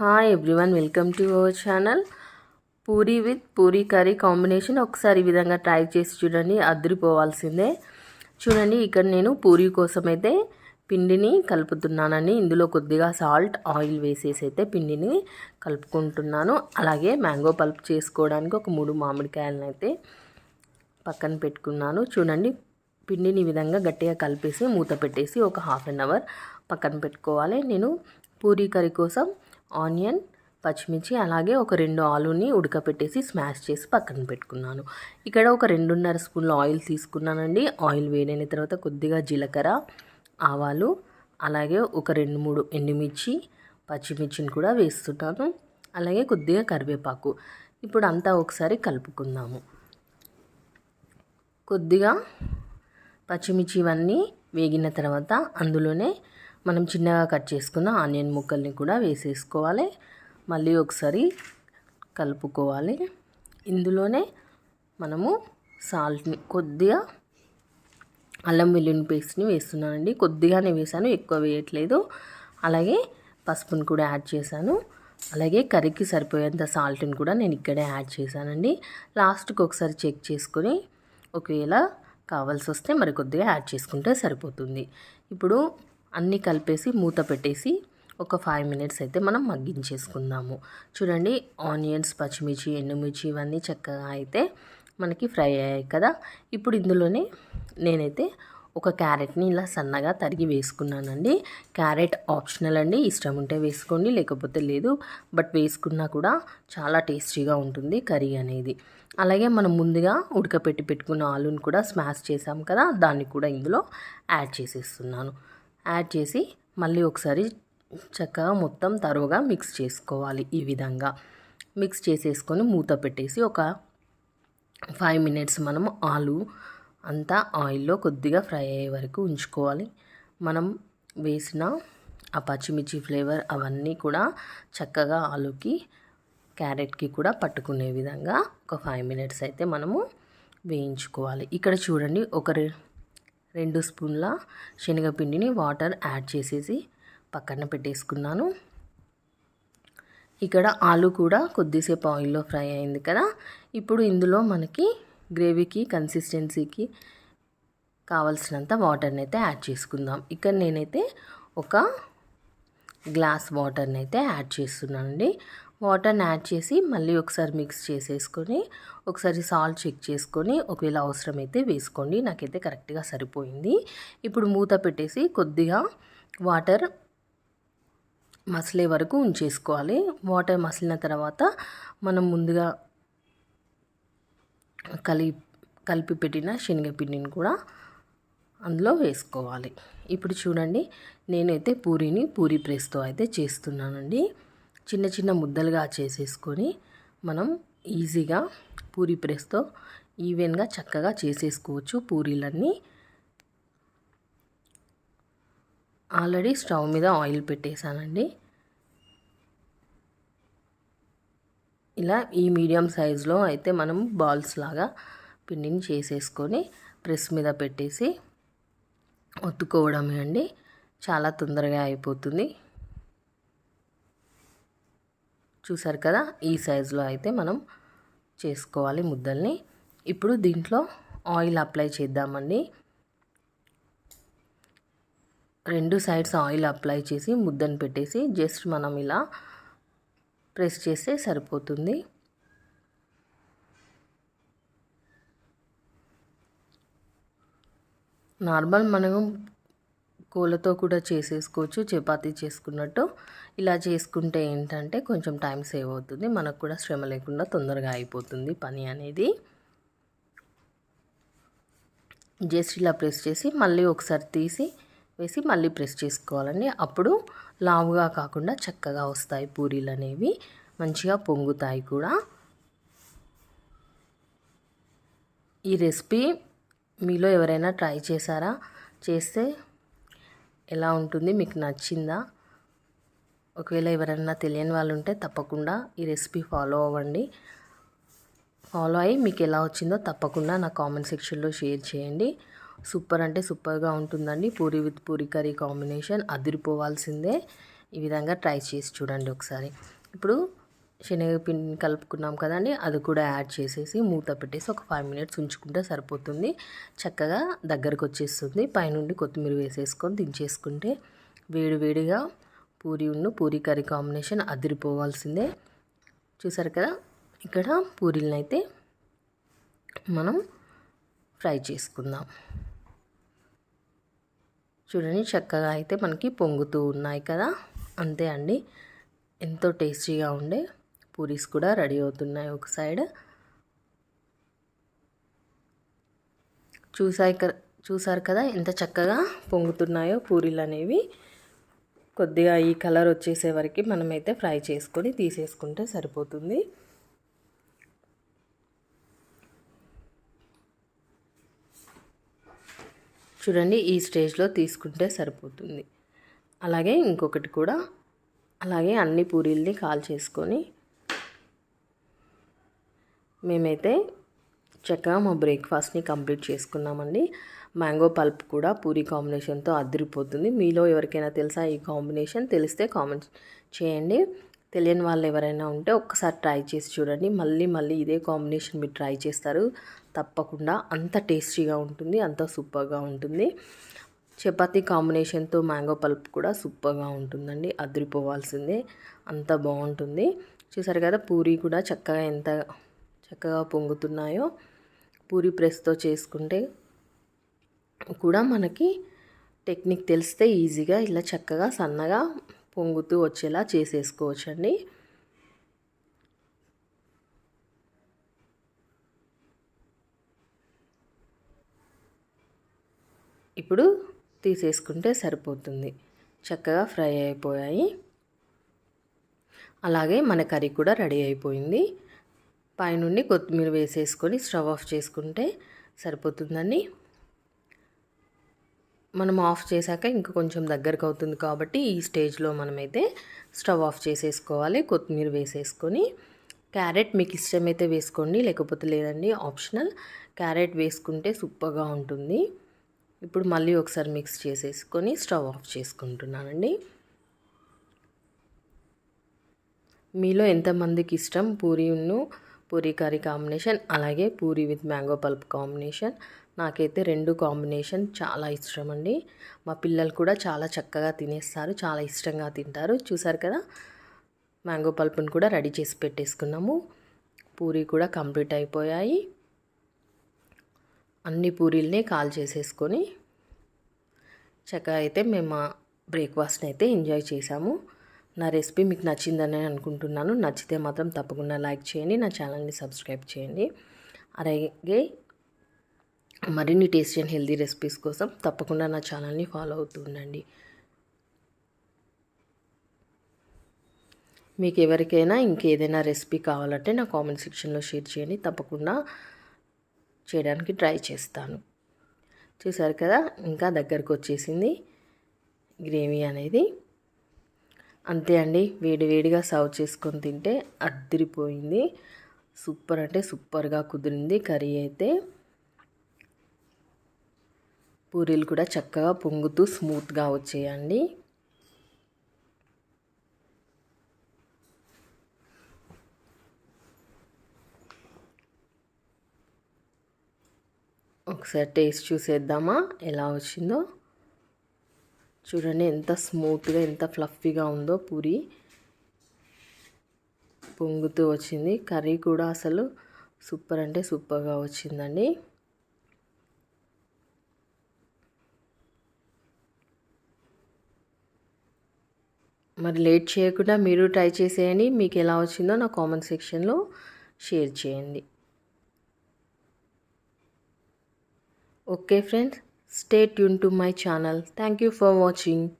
Hi everyone welcome to our channel puri with puri curry combination ఒకసారి ఈ విధంగా try చేసి చూడండి అద్దరిపోవాల్సిందే చూడండి ఇక్కడ నేను పూరి కోసం అయితే పిండిని కలుపుతున్నానండి. ఇందులో కొద్దిగా సాల్ట్ ఆయిల్ వేసేసి అయితే పిండిని కలుపుకుంటున్నాను. అలాగే మ్యాంగో పల్ప్ చేసుకోవడానికి ఒక మూడు మామిడికాయలను అయితే పక్కన పెట్టుకున్నాను. చూడండి పిండిని ఈ విధంగా గట్టిగా కలిపేసి మూత పెట్టేసి ఒక హాఫ్ అన్ అవర్ పక్కన పెట్టుకోవాలి. నేను పూరీ కర్రీ కోసం ఆనియన్ పచ్చిమిర్చి అలాగే ఒక రెండు ఆలుని ఉడకపెట్టేసి స్మాష్ చేసి పక్కన పెట్టుకున్నాను. ఇక్కడ ఒక రెండున్నర స్పూన్ల ఆయిల్ తీసుకున్నానండి. ఆయిల్ వేడైన తర్వాత కొద్దిగా జీలకర్ర ఆవాలు అలాగే ఒక రెండు మూడు ఎండుమిర్చి పచ్చిమిర్చిని కూడా వేస్తున్నాను. అలాగే కొద్దిగా కరివేపాకు. ఇప్పుడు అంతా ఒకసారి కలుపుకుందాము. కొద్దిగా పచ్చిమిర్చి ఇవన్నీ వేగిన తర్వాత అందులోనే మనం చిన్నగా కట్ చేసుకున్న ఆనియన్ ముక్కల్ని కూడా వేసేసుకోవాలి. మళ్ళీ ఒకసారి కలుపుకోవాలి. ఇందులోనే మనము సాల్ట్ని కొద్దిగా అల్లం వెల్లుల్లి పేస్ట్ని వేస్తున్నానండి. కొద్దిగానే వేసాను ఎక్కువ వేయట్లేదు. అలాగే పసుపుని కూడా యాడ్ చేశాను. అలాగే కర్రీకి సరిపోయేంత సాల్ట్ని కూడా నేను ఇక్కడే యాడ్ చేశానండి. లాస్ట్కి ఒకసారి చెక్ చేసుకొని ఒకవేళ కావాల్సి వస్తే మరి కొద్దిగా యాడ్ చేసుకుంటే సరిపోతుంది. ఇప్పుడు అన్నీ కలిపేసి మూత పెట్టేసి ఒక ఫైవ్ మినిట్స్ అయితే మనం మగ్గించేసుకుందాము. చూడండి ఆనియన్స్ పచ్చిమిర్చి ఎండుమిర్చి ఇవన్నీ చక్కగా అయితే మనకి ఫ్రై అయ్యాయి కదా. ఇప్పుడు ఇందులోనే నేనైతే ఒక క్యారెట్ని ఇలా సన్నగా తరిగి వేసుకున్నానండి. క్యారెట్ ఆప్షనల్ అండి. ఇష్టం ఉంటే వేసుకోండి లేకపోతే లేదు. బట్ వేసుకున్నా కూడా చాలా టేస్టీగా ఉంటుంది కర్రీ అనేది. అలాగే మనం ముందుగా ఉడకపెట్టి పెట్టుకున్న ఆలుని కూడా స్మాష్ చేసాం కదా దాన్ని కూడా ఇందులో యాడ్ చేసేస్తున్నాను. యాడ్ చేసి మళ్ళీ ఒకసారి చక్కగా మొత్తం తరువుగా మిక్స్ చేసుకోవాలి ఈ విధంగా. మిక్స్ చేసేసుకొని మూత పెట్టేసి ఒక ఫైవ్ మినిట్స్ మనం ఆలు అంతా ఆయిల్లో కొద్దిగా ఫ్రై అయ్యే వరకు ఉంచుకోవాలి. మనం వేసిన ఆ పచ్చిమిర్చి ఫ్లేవర్ అవన్నీ కూడా చక్కగా ఆలుకి క్యారెట్కి కూడా పట్టుకునే విధంగా ఒక ఫైవ్ మినిట్స్ అయితే మనము వేయించుకోవాలి. ఇక్కడ చూడండి ఒక రెండు స్పూన్ల శనగపిండిని వాటర్ యాడ్ చేసేసి పక్కన పెట్టేసుకున్నాను. ఇక్కడ ఆలు కూడా కొద్దిసేపు ఆయిల్లో ఫ్రై అయింది కదా. ఇప్పుడు ఇందులో మనకి గ్రేవీకి కన్సిస్టెన్సీకి కావలసినంత వాటర్ని అయితే యాడ్ చేసుకుందాం. ఇక్కడ నేనైతే ఒక గ్లాస్ వాటర్ని అయితే యాడ్ చేస్తున్నానండి. వాటర్ని యాడ్ చేసి మళ్ళీ ఒకసారి మిక్స్ చేసేసుకొని ఒకసారి సాల్ట్ చెక్ చేసుకొని ఒకవేళ అవసరమైతే వేసుకోండి. నాకైతే కరెక్ట్గా సరిపోయింది. ఇప్పుడు మూత పెట్టేసి కొద్దిగా వాటర్ మసలే వరకు ఉంచేసుకోవాలి. వాటర్ మసిలిన తర్వాత మనం ముందుగా కలి కలిపి పెట్టిన శనగపిండిని కూడా అందులో వేసుకోవాలి. ఇప్పుడు చూడండి నేనైతే పూరీని పూరీ ప్రెస్తో అయితే చేస్తున్నానండి. చిన్న చిన్న ముద్దలుగా చేసేసుకొని మనం ఈజీగా పూరి ప్రెస్తో ఈవెన్గా చక్కగా చేసేసుకోవచ్చు పూరీలన్నీ. ఆల్రెడీ స్టవ్ మీద ఆయిల్ పెట్టేశానండి. ఇలా ఈ మీడియం సైజులో అయితే మనం బాల్స్ లాగా పిండిని చేసేసుకొని ప్రెస్ మీద పెట్టేసి ఒత్తుకోవడమే అండి. చాలా తొందరగా అయిపోతుంది. చూసారు కదా? ఈ సైజులో అయితే మనం చేసుకోవాలి ముద్దల్ని. ఇప్పుడు దీంట్లో ఆయిల్ అప్లై చేద్దామండి. రెండు సైడ్స్ ఆయిల్ అప్లై చేసి ముద్దను పెట్టేసి జస్ట్ మనం ఇలా ప్రెస్ చేస్తే సరిపోతుంది. నార్మల్ మనం కోళ్ళతో కూడా చేసేసుకోవచ్చు చపాతీ చేసుకున్నట్టు. ఇలా చేసుకుంటే ఏంటంటే కొంచెం టైం సేవ్ అవుతుంది. మనకు కూడా శ్రమ లేకుండా తొందరగా అయిపోతుంది పని అనేది. జస్ట్ ఇలా ప్రెస్ చేసి మళ్ళీ ఒకసారి తీసి వేసి మళ్ళీ ప్రెస్ చేసుకోవాలండి. అప్పుడు లావుగా కాకుండా చక్కగా వస్తాయి పూరీలు అనేవి. మంచిగా పొంగుతాయి కూడా. ఈ రెసిపీ మీలో ఎవరైనా ట్రై చేశారా? చేస్తే ఎలా ఉంటుంది మీకు నచ్చిందా? ఒకవేళ ఎవరైనా తెలియని వాళ్ళు ఉంటే తప్పకుండా ఈ రెసిపీ ఫాలో అవ్వండి. ఫాలో అయ్యి మీకు ఎలా వచ్చిందో తప్పకుండా నా కామెంట్ సెక్షన్లో షేర్ చేయండి. సూపర్ అంటే సూపర్గా ఉంటుందండి. Puri with puri curry combination అదిరిపోవాల్సిందే. ఈ విధంగా ట్రై చేసి చూడండి ఒకసారి. ఇప్పుడు శనగపిండిని కలుపుకున్నాం కదండి అది కూడా యాడ్ చేసేసి మూత పెట్టేసి ఒక ఫైవ్ మినిట్స్ ఉంచుకుంటే సరిపోతుంది. చక్కగా దగ్గరకు వచ్చేస్తుంది. పైనుండి కొత్తిమీర వేసేసుకొని దించేసుకుంటే వేడివేడిగా పూరి ఉన్ను పూరి కర్రీ కాంబినేషన్ అదిరిపోవాల్సిందే. చూసారు కదా ఇక్కడ పూరీలను అయితే మనం ఫ్రై చేసుకుందాం. చూడండి చక్కగా అయితే మనకి పొంగుతూ ఉన్నాయి కదా. అంతే అండి ఎంతో టేస్టీగా ఉండే పూరీస్ కూడా రెడీ అవుతున్నాయి ఒక సైడ్. చూసాయి చూసారు కదా ఎంత చక్కగా పొంగుతున్నాయో పూరీలు అనేవి. కొద్దిగా ఈ కలర్ వచ్చేసే వరకు మనమైతే ఫ్రై చేసుకొని తీసేసుకుంటే సరిపోతుంది. చూడండి ఈ స్టేజ్లో తీసుకుంటే సరిపోతుంది. అలాగే ఇంకొకటి కూడా అలాగే అన్ని పూరీల్ని కాల్ చేసుకొని మేమైతే చక్కగా మా బ్రేక్ఫాస్ట్ని కంప్లీట్ చేసుకున్నామండి. మ్యాంగో పల్ప్ కూడా పూరి కాంబినేషన్తో అదిరిపోతుంది. మీలో ఎవరికైనా తెలుసా ఈ కాంబినేషన్? తెలిస్తే కామెంట్ చేయండి. తెలియని వాళ్ళు ఎవరైనా ఉంటే ఒక్కసారి ట్రై చేసి చూడండి. మళ్ళీ మళ్ళీ ఇదే కాంబినేషన్ మీరు ట్రై చేస్తారు. తప్పకుండా అంత టేస్టీగా ఉంటుంది అంత సూపర్గా ఉంటుంది. చపాతీ కాంబినేషన్తో మ్యాంగో పల్ప్ కూడా సూపర్గా ఉంటుందండి. అదిరిపోవాల్సిందే. అంత బాగుంటుంది. చూసారు కదా పూరి కూడా చక్కగా ఎంత చక్కగా పొంగుతున్నాయో పూరి ప్రెస్తో చేసుకుంటే కూడా మనకి టెక్నిక్ తెలిస్తే ఈజీగా ఇలా చక్కగా సన్నగా పొంగుతూ వచ్చేలా చేసేసుకోవచ్చండి. ఇప్పుడు తీసేసుకుంటే సరిపోతుంది. చక్కగా ఫ్రై అయిపోయాయి. అలాగే మన కర్రీ కూడా రెడీ అయిపోయింది. పైనుండి కొత్తిమీర వేసేసుకొని స్టవ్ ఆఫ్ చేసుకుంటే సరిపోతుందండి. మనం ఆఫ్ చేశాక ఇంకా కొంచెం దగ్గరకు అవుతుంది కాబట్టి ఈ స్టేజ్లో మనమైతే స్టవ్ ఆఫ్ చేసేసుకోవాలి కొత్తిమీర వేసేసుకొని. క్యారెట్ మీకు ఇష్టమైతే వేసుకోండి లేకపోతే లేదండి ఆప్షనల్. క్యారెట్ వేసుకుంటే సూపర్గా ఉంటుంది. ఇప్పుడు మళ్ళీ ఒకసారి మిక్స్ చేసేసుకొని స్టవ్ ఆఫ్ చేసుకుంటున్నానండి. మీలో ఎంతమందికి ఇష్టం? పూరీను పూరీ కర్రీ కాంబినేషన్ అలాగే puri with mango pulp combination. నాకైతే రెండు కాంబినేషన్ చాలా ఇష్టం అండి మా పిల్లలు కూడా చాలా చక్కగా తినేస్తారు చాలా ఇష్టంగా తింటారు. చూసారు కదా? మ్యాంగో పల్పును కూడా రెడీ చేసి పెట్టేసుకున్నాము. పూరి కూడా కంప్లీట్ అయిపోయాయి. అన్ని పూరీల్ని కాల్ చేసేసుకొని చక్కగా అయితే మేము మా బ్రేక్ఫాస్ట్ని అయితే ఎంజాయ్ చేసాము. నా రెసిపీ మీకు నచ్చిందని అనుకుంటున్నాను. నచ్చితే మాత్రం తప్పకుండా లైక్ చేయండి నా ఛానల్ని సబ్స్క్రైబ్ చేయండి. అలాగే మరిన్ని టేస్టీ అండ్ హెల్దీ రెసిపీస్ కోసం తప్పకుండా నా ఛానల్ని ఫాలో అవుతూ ఉండండి. మీకు ఎవరికైనా ఇంకేదైనా రెసిపీ కావాలంటే నా కామెంట్ సెక్షన్లో షేర్ చేయండి. తప్పకుండా చేయడానికి ట్రై చేస్తాను. చూసారు కదా? ఇంకా దగ్గరకు వచ్చేసింది గ్రేవీ అనేది. అంతే అండి. వేడివేడిగా సర్వ్ చేసుకొని తింటే అద్దరిపోయింది. సూపర్ అంటే సూపర్గా కుదిరింది కర్రీ అయితే. పూరీలు కూడా చక్కగా పొంగుతూ స్మూత్గా వచ్చేయండి. ఒకసారి టేస్ట్ చూసేద్దామా? ఎలా వచ్చిందో? చూడండి ఎంత స్మూత్గా ఎంత ఫ్లఫీగా ఉందో పూరి. పొంగుతూ వచ్చింది. కర్రీ కూడా అసలు సూపర్ అంటే సూపర్గా వచ్చిందండి. మరి లేట్ చేయకుండా మీరు ట్రై చేసేయండి. మీకు ఎలా వచ్చిందో నా కామెంట్ సెక్షన్లో షేర్ చేయండి. Okay friends. Stay tuned to my channel. Thank you for watching.